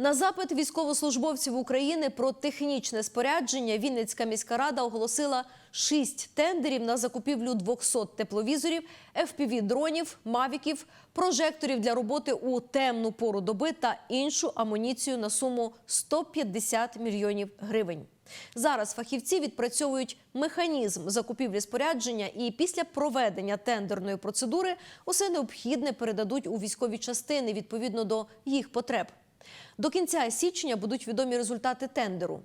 На запит військовослужбовців України про технічне спорядження Вінницька міська рада оголосила шість тендерів на закупівлю 200 тепловізорів, FPV-дронів, мавіків, прожекторів для роботи у темну пору доби та іншу амуніцію на суму 150 мільйонів гривень. Зараз фахівці відпрацьовують механізм закупівлі спорядження і після проведення тендерної процедури усе необхідне передадуть у військові частини відповідно до їх потреб. До кінця січня будуть відомі результати тендеру.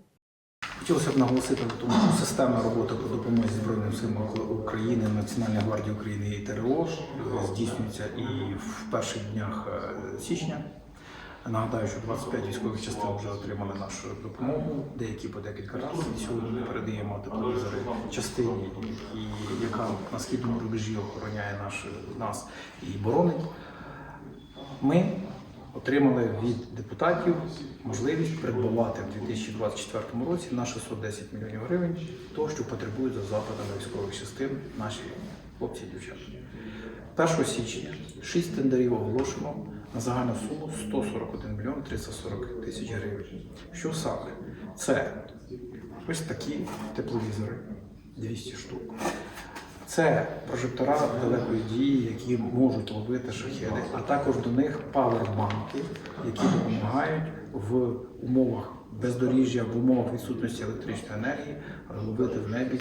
Хотілося б наголосити на тому, що системна робота по допомозі Збройним силам України, Національної гвардії України і ТРО здійснюється і в перших днях е, січня. Нагадаю, що 25 військових частин вже отримали нашу допомогу, деякі по декілька разів. Сьогодні ми передаємо тепловізори частині, яка на східному рубежі охороняє наш, нас і боронить. Ми отримали від депутатів можливість придбавати в 2024 році на 610 мільйонів гривень того, що потребують за запитами військових частин наші хлопці і дівчата. 1 січня 6 тендерів оголошено на загальну суму 141 мільйон 340 тисяч гривень. Що саме? Це ось такі тепловізори 200 штук. Це прожектора далекої дії, які можуть ловити шахеди, а також до них павербанки, які допомагають в умовах бездоріжжя, в умовах відсутності електричної енергії ловити в небі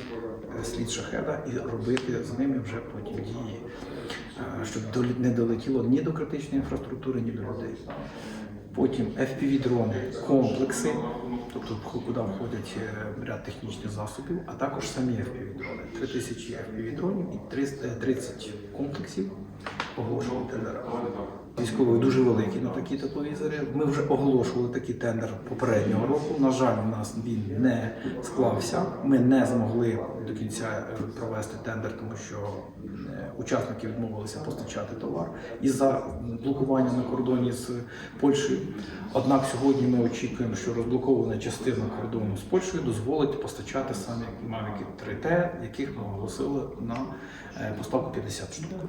е, слід шахеда і робити з ними вже потім дії, е, щоб не долетіло ні до критичної інфраструктури, ні до людей. Потім FPV-дрони, комплекси, тобто куди входять е, ряд технічних засобів, а також самі FPV-дрони. 3 тисячі FPV-дронів і 300 е, 30 комплексів оголошували тендера. Військовий дуже великий на такі тепловізори. Ми вже оголошували такий тендер попереднього року. На жаль, у нас він не склався. Ми не змогли до кінця е, провести тендер, тому що е, учасники відмовилися постачати товар із-за блокування на кордоні з Польщею. Однак сьогодні ми очікуємо, що розблокована частина кордону з Польщею дозволить постачати самі Mavic 3T, яких ми оголосили на е, поставку 50 штук.